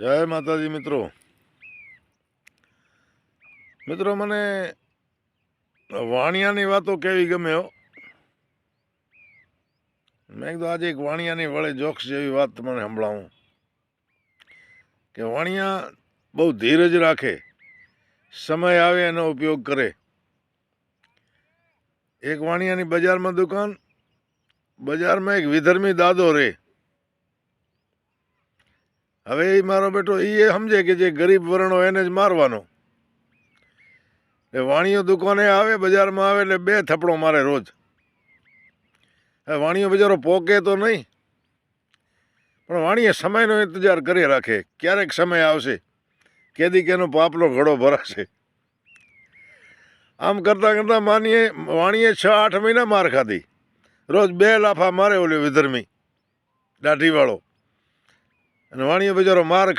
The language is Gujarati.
જય માતાજી મિત્રો. મિત્રો, મને વાણિયાની વાતો કેવી ગમે હો? મેં કીધું, આજે એક વાણિયાની વળે જોક્સ જેવી વાત તમને સંભળાવું. કે વાણિયા બહુ ધીરજ રાખે, સમય આવે, એનો ઉપયોગ કરે. એક વાણિયાની બજારમાં દુકાન, બજારમાં એક વિધર્મી દાદો રહે હવે એ મારો બેટો એ સમજે કે જે ગરીબ વર્ણો એને જ મારવાનો. એ વાણીઓ દુકાને આવે, બજારમાં આવે એટલે બે થપડો મારે રોજ. હવે વાણીઓ બજારો પોકે તો નહીં. પણ વાણીએ સમયનો ઇંતજાર કરી રાખે. ક્યારેક સમય આવશે, કેદી કેનો પાપલો ઘડો ભરાશે. આમ કરતાં કરતાં માનીએ, વાણીએ છ, આઠ મહિના માર ખાધી. રોજ બે લાફા મારે ઓલ્યો વિધર્મી, દાઢીવાળો. અને વાણીઓ બજારો માર